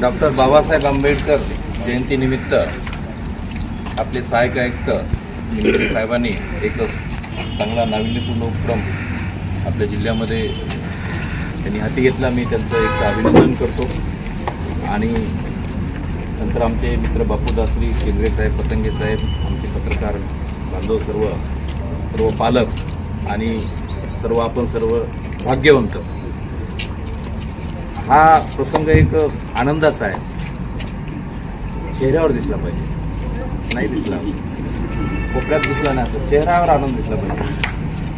Doctor Babasaheb Ambedkar जयंतीनिमित्त आपले सहाय्यक आयुक्त मिनिस्टर साहेबांनी एक चांगला नाविन्यपूर्ण उपक्रम आपल्या जिल्ह्यामध्ये त्यांनी हाती घेतला. मी त्यांचं एक अभिनंदन करतो. आणि नंतर आमचे मित्र बापूदासरी केंद्रे साहेब पतंगे साहेब आमचे पत्रकार बांधव सर्व सर्व पालक आणि सर्व आपण सर्व भाग्यवंत. हा प्रसंग एक आनंदाचा आहे. चेहऱ्यावर दिसला पाहिजे. नाही दिसला. कोपऱ्यात दिसला नाही असं चेहऱ्यावर आनंद दिसला पाहिजे.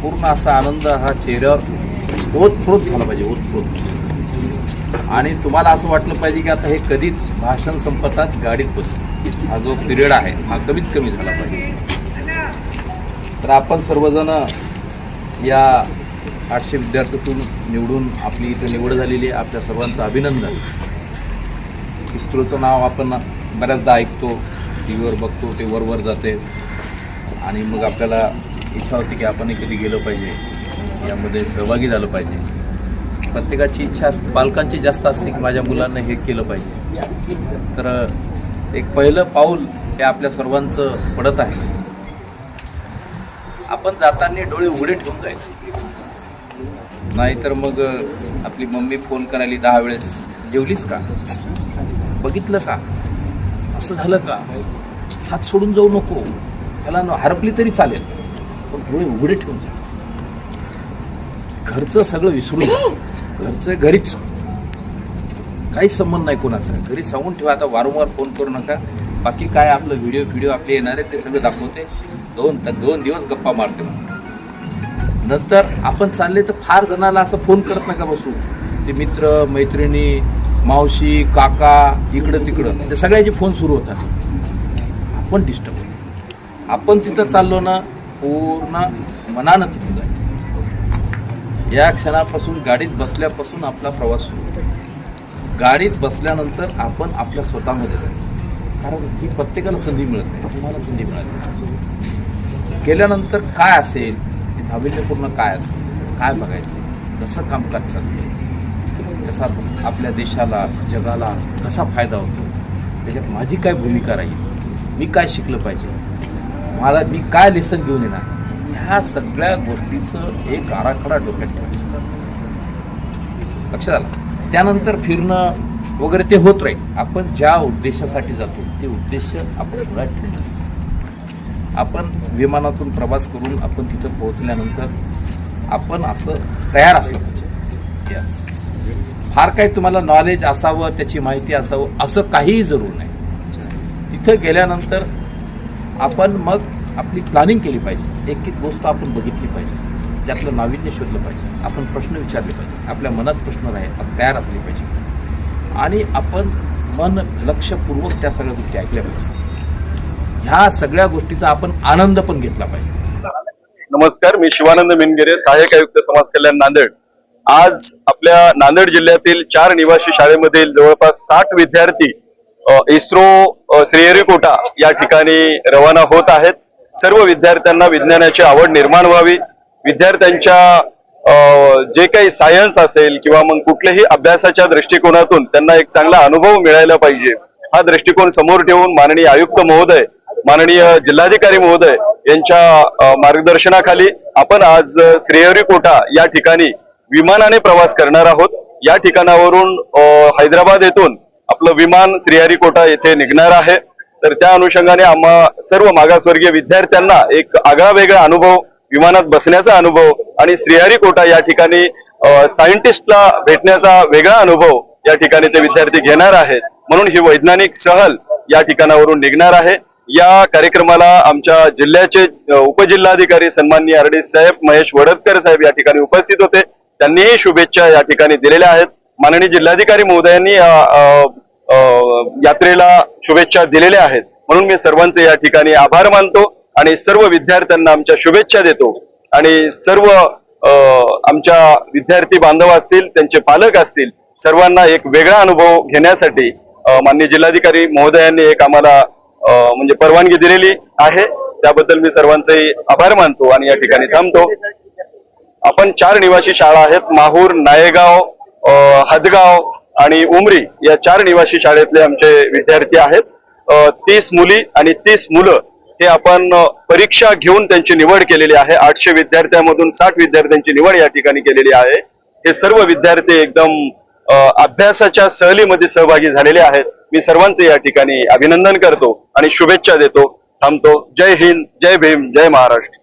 पूर्ण असा आनंद हा चेहऱ्यावर ओतप्रोत झाला पाहिजे ओतप्रोत. आणि तुम्हाला असं वाटलं पाहिजे की आता हे कधीच भाषण संपतात गाडीत बसू. हा जो पिरियड आहे हा कमीत कमी झाला पाहिजे. तर आपण सर्वजण या आठशे विद्यार्थ्यातून निवडून आपली इथं निवड झालेली आहे. आपल्या सर्वांचं अभिनंदन. इस्रोचं नाव आपण बऱ्याचदा ऐकतो. टी व्हीवर बघतो ते वरवर जाते. आणि मग आपल्याला इच्छा होती की आपण कधी गेलं पाहिजे. यामध्ये सहभागी झालं पाहिजे. प्रत्येकाची इच्छा पालकांची जास्त असते की माझ्या मुलांना हे केलं पाहिजे. तर एक पहिलं पाऊल हे आपल्या सर्वांचं पडत आहे. आपण जाताना डोळे उघडे ठेवून जायचे. नाहीतर मग आपली मम्मी फोन करायली दहा वेळेस जेवलीस का? बघितलं का? असं झालं का? हात सोडून जाऊ नको. त्याला हरपली तरी चालेल. पण डोळे उघडे ठेवून जा. घरचं सगळं विसरून घरचं घरीच. काही संबंध नाही कोणाचा. घरी सांगून ठेवा. आता वारंवार फोन करू नका. बाकी काय आपलं व्हिडिओ व्हिडिओ आपले येणार आहे ते सगळं दाखवते. दोन दोन दिवस गप्पा मारते मग. नंतर आपण चालले तर फार जणाला असं फोन करत नका बसू. ते मित्र मैत्रिणी मावशी काका इकडं तिकडं ते सगळ्याचे फोन सुरू होतात. आपण डिस्टर्ब आपण तिथं चाललो ना पूर्ण मनानं तिथं जायचं. या क्षणापासून गाडीत बसल्यापासून आपला प्रवास सुरू होतो. गाडीत बसल्यानंतर आपण आपल्या स्वतःमध्ये जायचं. कारण ती प्रत्येकाला संधी मिळत नाही. तुम्हाला संधी मिळत नाही. गेल्यानंतर काय असेल? नाविन्यपूर्ण काय असतं? काय बघायचं? कसं कामकाज चाललंय? कसा आपल्या देशाला जगाला कसा फायदा होतो? त्याच्यात माझी काय भूमिका राहील? मी काय शिकलं पाहिजे? मला मी काय लेसन घेऊन येणार? ह्या सगळ्या गोष्टीचं एक आराखडा डोक्यात ठेवायचं. लक्षात आलं? त्यानंतर फिरणं वगैरे ते होत राहील. आपण ज्या उद्देशासाठी जातो ते उद्देश आपण पुढे ठेवायचं आपण विमानातून प्रवास करून आपण तिथं पोहोचल्यानंतर आपण असं तयार असलं पाहिजे यस फार काही तुम्हाला नॉलेज असावं त्याची माहिती असावं असं काहीही जरूर नाही. तिथं गेल्यानंतर आपण मग आपली प्लॅनिंग केली पाहिजे. एक एक गोष्ट आपण बघितली पाहिजे. त्यातलं नाविन्य शोधलं पाहिजे. आपण प्रश्न विचारले पाहिजे. आपल्या मनात प्रश्न राहील तयार असले पाहिजे. आणि आपण मन लक्षपूर्वक त्या सगळ्या गोष्टी ऐकल्या पाहिजे. ह्या सगळ्या गोष्टीचा आपण आनंद पण घेतला पाहिजे. नमस्कार मी शिवानंद मिनगिरे सहाय्यक आयुक्त समाज कल्याण नांदेड. आज आपल्या नांदेड जिल्ह्यातील चार निवासी शाळेमधील जवळपास साठ विद्यार्थी इस्रो श्रीहरिकोटा या ठिकाणी रवाना होत आहेत. सर्व विद्यार्थ्यांना विज्ञानाची आवड निर्माण व्हावी. विद्यार्थ्यांच्या जे काही सायन्स असेल किंवा मग कुठल्याही अभ्यासाच्या दृष्टिकोनातून त्यांना एक चांगला अनुभव मिळायला पाहिजे. हा दृष्टिकोन समोर ठेवून माननीय आयुक्त महोदय माननीय जिल्हाधिकारी महोदय यांच्या मार्गदर्शनाखाली आपण आज श्रीहरीकोटा श्रीहरिकोटा या ठिकाणी विमानाने प्रवास करणार आहोत. या ठिकाणावरून हैदराबाद येथून आपलं विमान श्रीहरिकोटा येथे निघणार आहे. तर त्या अनुषंगाने आम्हा सर्व मागासवर्गीय विद्यार्थ्यांना एक आगळा वेगळा अनुभव विमानात बसण्याचा अनुभव आणि श्रीहरिकोटा या ठिकाणी सायंटिस्टला भेटण्याचा वेगळा अनुभव या ठिकाणी ते विद्यार्थी घेणार आहेत. म्हणून ही वैज्ञानिक सहल या ठिकाणावरून निघणार आहे. या कार्यक्रमाला आमच्या जिल्ह्याचे उपजिल्हाधिकारी सन्माननीय आर डी साहेब महेश वडदकर साहेब या ठिकाणी उपस्थित होते. त्यांनीही शुभेच्छा या ठिकाणी दिलेल्या आहेत. माननीय जिल्हाधिकारी महोदयांनी या यात्रेला शुभेच्छा दिलेल्या आहेत. म्हणून मी सर्वांचे या ठिकाणी आभार मानतो आणि सर्व विद्यार्थ्यांना आमच्या शुभेच्छा देतो. आणि सर्व आमच्या विद्यार्थी बांधव असतील त्यांचे पालक असतील सर्वांना एक वेगळा अनुभव घेण्यासाठी माननीय जिल्हाधिकारी महोदयांनी एक आम्हाला म्हणजे परवानगी दिलेली आहे. त्याबद्दल मी सर्वांचे आभार मानतो आणि या ठिकाणी थांबतो. आपण चार निवासी शाळा आहेत. माहूर नायगाव हदगाव आणि उमरी या चार निवासी शाळेतले आमचे विद्यार्थी आहेत. तीस मुली आणि तीस मुलं हे आपण परीक्षा घेऊन त्यांची निवड केलेली आहे. आठशे विद्यार्थ्यांमधून साठ विद्यार्थ्यांची निवड या ठिकाणी केलेली आहे. हे सर्व विद्यार्थी एकदम अभ्यासाच्या सहलीमध्ये सहभागी झालेले आहेत. मी सर्वांचे या ठिकाणी अभिनंदन करतो आणि शुभेच्छा देतो. थांबतो. जय हिंद जय भीम जय महाराष्ट्र.